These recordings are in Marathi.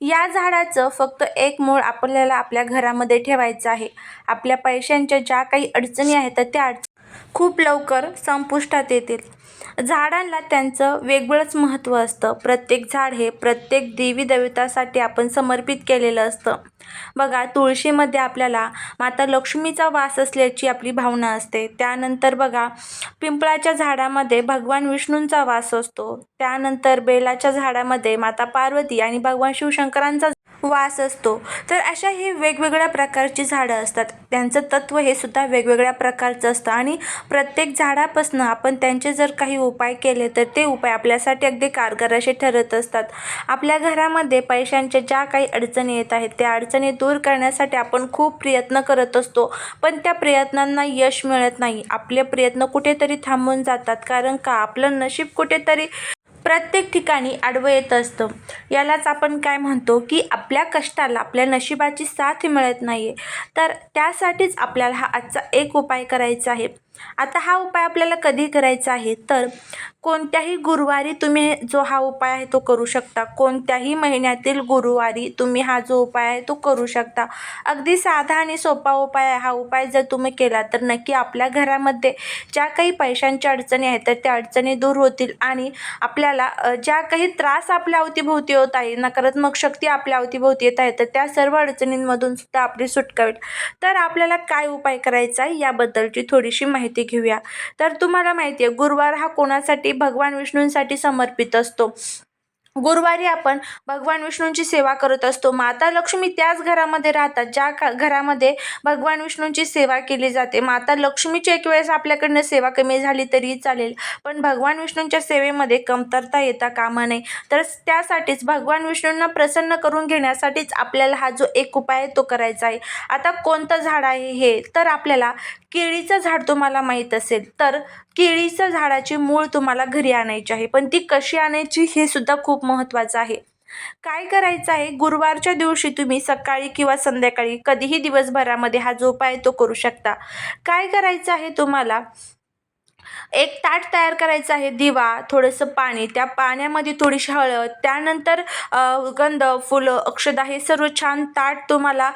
या झाडाचं फक्त एक मूळ आपल्याला आपल्या घरामध्ये ठेवायचं आहे. आपल्या पैशांच्या ज्या काही अडचणी आहेत तर त्या अडचणी खूप लवकर संपुष्टात येतील. झाडांना त्यांचं वेगळंच महत्त्व असतं. प्रत्येक झाड हे प्रत्येक देवी देवतासाठी आपण समर्पित केलेलं असतं. बघा तुळशीमध्ये आपल्याला माता लक्ष्मीचा वास असल्याची आपली भावना असते. त्यानंतर बघा पिंपळाच्या झाडामध्ये भगवान विष्णूंचा वास असतो. त्यानंतर बेलाच्या झाडामध्ये माता पार्वती आणि भगवान शिवशंकरांचा वास असतो. तर अशा ही वेगवेगळ्या प्रकारची झाडं असतात. त्यांचं तत्त्व हे सुद्धा वेगवेगळ्या प्रकारचं असतं. आणि प्रत्येक झाडापासून आपण त्यांचे जर काही उपाय केले तर ते उपाय आपल्यासाठी अगदी कारगर असे ठरत असतात. आपल्या घरामध्ये पैशांच्या ज्या काही अडचणी येत आहेत त्या अडचणी दूर करण्यासाठी आपण खूप प्रयत्न करत असतो. पण त्या प्रयत्नांना यश मिळत नाही. आपले प्रयत्न कुठेतरी थांबून जातात. कारण का? आपलं नशीब कुठेतरी प्रत्येक ठिकाणी आडवं येत असतं. यालाच आपण काय म्हणतो की आपल्या कष्टाला आपल्या नशिबाची साथ मिळत नाही आहे तर त्यासाठीच आपल्याला हा आजचा एक उपाय करायचा आहे. आता हा उपाय आपल्याला कधी करायचा आहे? तर कोणत्याही गुरुवारी तुम्ही जो हा उपाय आहे तो करू शकता. कोणत्याही महिन्यातील गुरुवारी तुम्ही हा जो उपाय आहे तो करू शकता. अगदी साधा आणि सोपा उपाय आहे हा उपाय जर तुम्ही केला तर नक्की आपल्या घरामध्ये ज्या काही पैशांच्या अडचणी आहेत तर त्या अडचणी दूर होतील आणि आपल्याला ज्या काही त्रास आपल्या अवतीभोवती होत आहे नकारात्मक शक्ती आपल्या अवतीभोवती येत आहे तर त्या सर्व अडचणींमधून सुद्धा आपली सुटका होईल. तर आपल्याला काय उपाय करायचा आहे याबद्दलची थोडीशी माहिती घेऊया. तर तुम्हाला माहिती आहे गुरुवार हा कोणासाठी? भगवान विष्णूंसाठी समर्पित असतो. गुरुवारी आपण भगवान विष्णूंची सेवा करत असतो. माता लक्ष्मी त्याच घरामध्ये राहतात ज्या का घरामध्ये भगवान विष्णूंची सेवा केली जाते. माता लक्ष्मीची एक वेळेस आपल्याकडनं सेवा कमी झाली तरी चालेल पण भगवान विष्णूंच्या सेवेमध्ये कमतरता येता कामा नये. तर त्यासाठीच भगवान विष्णूंना प्रसन्न करून घेण्यासाठीच आपल्याला हा जो एक उपाय आहे तो करायचा आहे. आता कोणतं झाड आहे हे तर आपल्याला केळीचं झाड तुम्हाला माहीत असेल तर केळीचं झाडाची मूळ तुम्हाला घरी आणायची आहे. पण ती कशी आणायची हे सुद्धा खूप खूप महत्त्वाचं आहे. काय करायचं आहे? गुरुवारच्या दिवशी तुम्ही सकाळी किंवा संध्याकाळी कधीही दिवसभरामध्ये हा जो उपाय आहे तो करू शकता. काय करायचं आहे तुम्हाला? एक ताट तयार करायचं आहे दिवा थोडंसं पाणी त्या पाण्यामध्ये थोडीशी हळद त्यानंतर गंध फुलं अक्षदा हे सर्व छान ताट तुम्हाला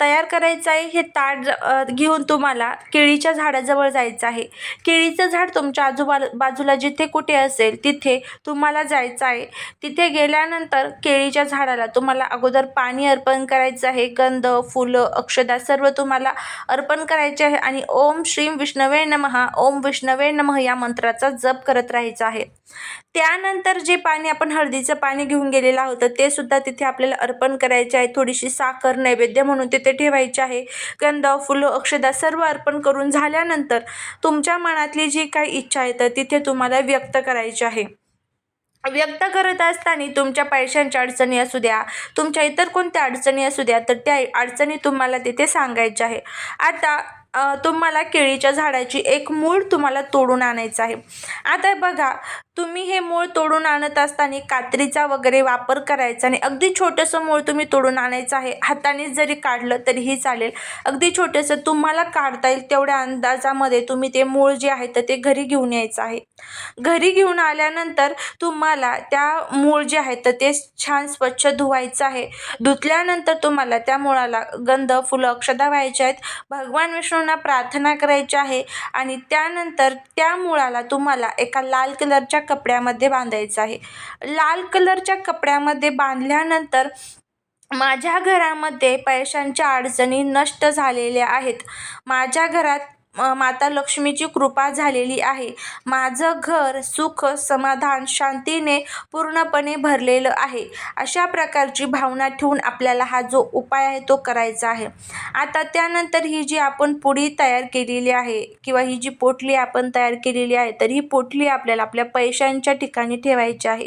तयार करायचं आहे. हे ताट घेऊन तुम्हाला केळीच्या झाडाजवळ जायचं आहे. केळीचं झाड तुमच्या आजूबा बाजूला जिथे कुठे असेल तिथे तुम्हाला जायचं आहे. तिथे गेल्यानंतर केळीच्या झाडाला तुम्हाला अगोदर पाणी अर्पण करायचं आहे. गंध फुलं अक्षदा सर्व तुम्हाला अर्पण करायचे आहे. आणि ओम श्रीम विष्णवे नमः. ओम विष्णवे नमः या मंत्राचा जप करत राहायचा आहे. त्यानंतर जे पाणी आपण हळदीचं पाणी घेऊन गेलेलं होतं ते सुद्धा तिथे आपल्याला अर्पण करायचे आहे. थोडीशी साखर नैवेद्य म्हणून तिथे ठेवायचे आहे. गंध फुलं अक्षदा सर्व अर्पण करून झाल्यानंतर तुमच्या मनातली जी काही इच्छा आहे तर तिथे तुम्हाला व्यक्त करायची आहे. व्यक्त करत असताना तुमच्या पैशांच्या अडचणी असू द्या तुमच्या इतर कोणत्या अडचणी असू द्या तर त्या अडचणी तुम्हाला तिथे सांगायच्या आहे. आता तुम्हाला केळीच्या झाडाची एक मूळ तुम्हाला तोडून आणायचं आहे. आता बघा तुम्ही हे मूळ तोडून आणत असताना कात्रीचा वगैरे वापर करायचा आणि अगदी छोटंसं मूळ तुम्ही तोडून आणायचं आहे. हाताने जरी काढलं तरीही चालेल. अगदी छोटंसं तुम्हाला काढता येईल तेवढ्या अंदाजामध्ये तुम्ही ते मूळ जे आहे तर ते घरी घेऊन यायचं आहे. घरी घेऊन आल्यानंतर तुम्हाला त्या मूळ जे आहे तर ते छान स्वच्छ धुवायचं आहे. धुतल्यानंतर तुम्हाला त्या मुळाला गंध फुलं अक्षदा व्हायचे आहेत. भगवान विष्णूंना प्रार्थना करायची आहे आणि त्यानंतर त्या मुळाला तुम्हाला एका लाल कलरच्या कपड्यामध्ये बांधायचं आहे. लाल कलरच्या कपड्यामध्ये बांधल्यानंतर माझ्या घरामध्ये पैशांच्या अडचणी नष्ट झालेल्या आहेत. माझ्या घरात माता लक्ष्मीची कृपा झालेली आहे. माझं घर सुख समाधान शांतीने पूर्णपणे भरलेलं आहे. अशा प्रकारची भावना ठेवून आपल्याला हा जो उपाय आहे तो करायचा आहे. आता त्यानंतर ही जी आपण पुडी तयार केलेली आहे किंवा ही जी पोटली आपण तयार केलेली आहे तर ही पोटली आपल्याला आपल्या पैशांच्या ठिकाणी ठेवायची आहे.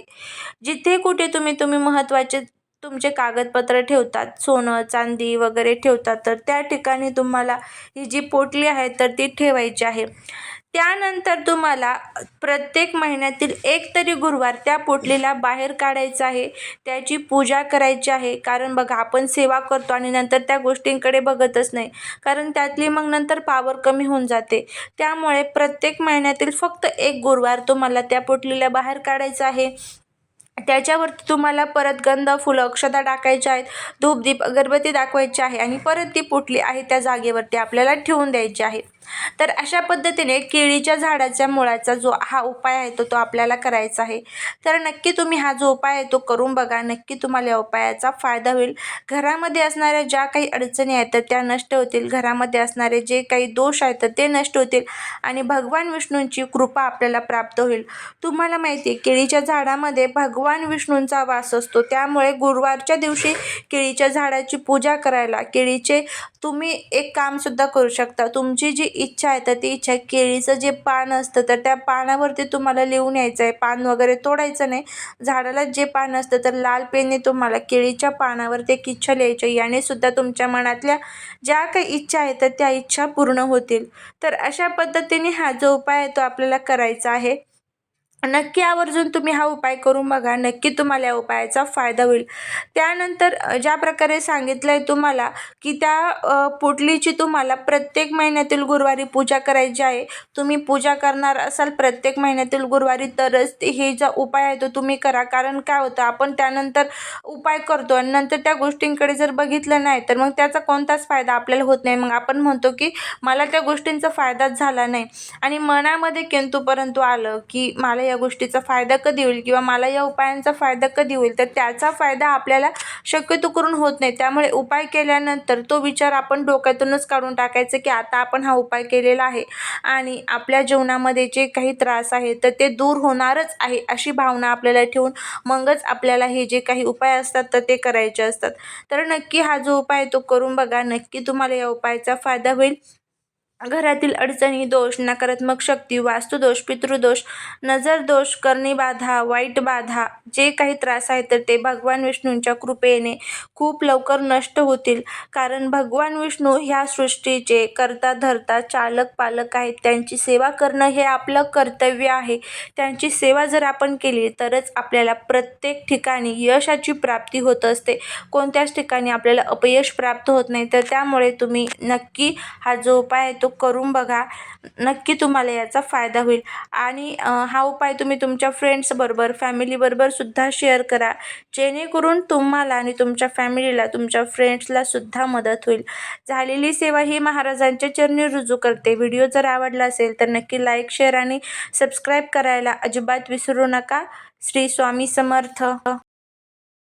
जिथे कुठे तुम्ही तुम्ही महत्त्वाचे तुमचे कागदपत्र ठेवतात सोनं चांदी वगैरे ठेवतात तर त्या ठिकाणी तुम्हाला ही जी पोटली आहे तर ती ठेवायची आहे. त्यानंतर तुम्हाला प्रत्येक महिन्यातील एक तरी गुरुवार त्या पोटलीला बाहेर काढायचं आहे त्याची पूजा करायची आहे. कारण बघा आपण सेवा करतो आणि नंतर त्या गोष्टींकडे बघतच नाही. कारण त्यातली मग नंतर पावर कमी होऊन जाते. त्यामुळे प्रत्येक महिन्यातील फक्त एक गुरुवार तुम्हाला त्या पोटलीला बाहेर काढायचं आहे. त्याच्यावरती तुम्हाला परत गंध फुलं अक्षता टाकायच्या आहेत धूप दीप अगरबत्ती दाखवायची आहे आणि परत ती पुटली आहे त्या जागेवरती आपल्याला ठेवून द्यायची आहे. तर अशा पद्धतीने केळीच्या झाडाच्या मुळाचा जो हा उपाय आहे तो तो आपल्याला करायचा आहे. तर नक्की तुम्ही हा जो उपाय आहे तो करून बघा. नक्की तुम्हाला या उपायाचा फायदा होईल. घरामध्ये असणाऱ्या ज्या काही अडचणी आहेत तर त्या नष्ट होतील. घरामध्ये असणारे जे काही दोष आहेत तर ते नष्ट होतील आणि भगवान विष्णूंची कृपा आपल्याला प्राप्त होईल. तुम्हाला माहिती आहे केळीच्या झाडामध्ये भगवान विष्णूंचा वास असतो. त्यामुळे गुरुवारच्या दिवशी केळीच्या झाडाची पूजा करायला केळीचे तुम्ही एक कामसुद्धा करू शकता. तुमची जी इच्छा आहे तर ती इच्छा केळीचं जे पान असतं तर त्या पानावरती तुम्हाला लिहून यायचं आहे. पान वगैरे तोडायचं नाही. झाडाला जे पान असतं तर लाल पेनने तुम्हाला केळीच्या पानावरती एक इच्छा लिहायची याने सुद्धा तुमच्या मनातल्या ज्या काही इच्छा आहेत तर त्या इच्छा पूर्ण होतील. तर अशा पद्धतीने हा जो उपाय आहे तो आपल्याला करायचा आहे. नक्की आवर्जून तुम्ही हा उपाय करून बघा. नक्की तुम्हाला या उपायाचा फायदा होईल. त्यानंतर ज्या प्रकारे सांगितलं आहे तुम्हाला की त्या पोटलीची तुम्हाला प्रत्येक महिन्यातील गुरुवारी पूजा करायची आहे. तुम्ही पूजा करणार असाल प्रत्येक महिन्यातील गुरुवारी तरच हे जो उपाय आहे तो तुम्ही करा. कारण काय होतं आपण त्यानंतर उपाय करतो आणि नंतर त्या गोष्टींकडे जर बघितलं नाही तर मग त्याचा कोणताच फायदा आपल्याला होत नाही. मग आपण म्हणतो की मला त्या गोष्टींचा फायदाच झाला नाही. आणि मनामध्ये किंतु परंतु आलं की मला या गोष्टीचा फायदा कधी होईल किंवा मला या उपायांचा फायदा कधी होईल तर त्याचा फायदा आपल्याला शक्यतो करून होत नाही. त्यामुळे उपाय केल्यानंतर तो विचार आपण डोक्यातूनच काढून टाकायचं की आता आपण हा उपाय केलेला आहे आणि आपल्या जीवनामध्ये जे काही त्रास आहे तर ते दूर होणारच आहे अशी भावना आपल्याला ठेवून मगच आपल्याला हे जे काही उपाय असतात तर ते करायचे असतात. तर नक्की हा जो उपाय आहे तो करून बघा. नक्की तुम्हाला या उपायाचा फायदा होईल. घरातील अडचणी दोष नकारात्मक शक्ती वास्तुदोष पितृदोष नजर दोष बाधा वाईट बाधा जे काही त्रास आहेत तर ते भगवान विष्णूंच्या कृपेने खूप लवकर नष्ट होतील. कारण भगवान विष्णू ह्या सृष्टीचे करता धरता चालक पालक आहेत. त्यांची सेवा करणं हे आपलं कर्तव्य आहे. त्यांची सेवा जर आपण केली तरच आपल्याला प्रत्येक ठिकाणी यशाची प्राप्ती होत असते. कोणत्याच ठिकाणी आपल्याला अपयश प्राप्त होत नाही. तर त्यामुळे तुम्ही नक्की हा जो उपाय आहे तो करून बघा. नक्की तुम्हाला याचा फायदा होईल. आणि हा उपाय तुम्ही तुमच्या फ्रेंड्सबरोबर फॅमिलीबरोबर सुद्धा शेअर करा. जेणेकरून तुम्हाला आणि तुमच्या फॅमिलीला तुमच्या फ्रेंड्सला सुद्धा मदत होईल. झालेली सेवा ही महाराजांच्या चरणी रुजू करते. व्हिडिओ जर आवडला असेल तर नक्की लाईक शेअर आणि सबस्क्राईब करायला अजिबात विसरू नका. श्री स्वामी समर्थ.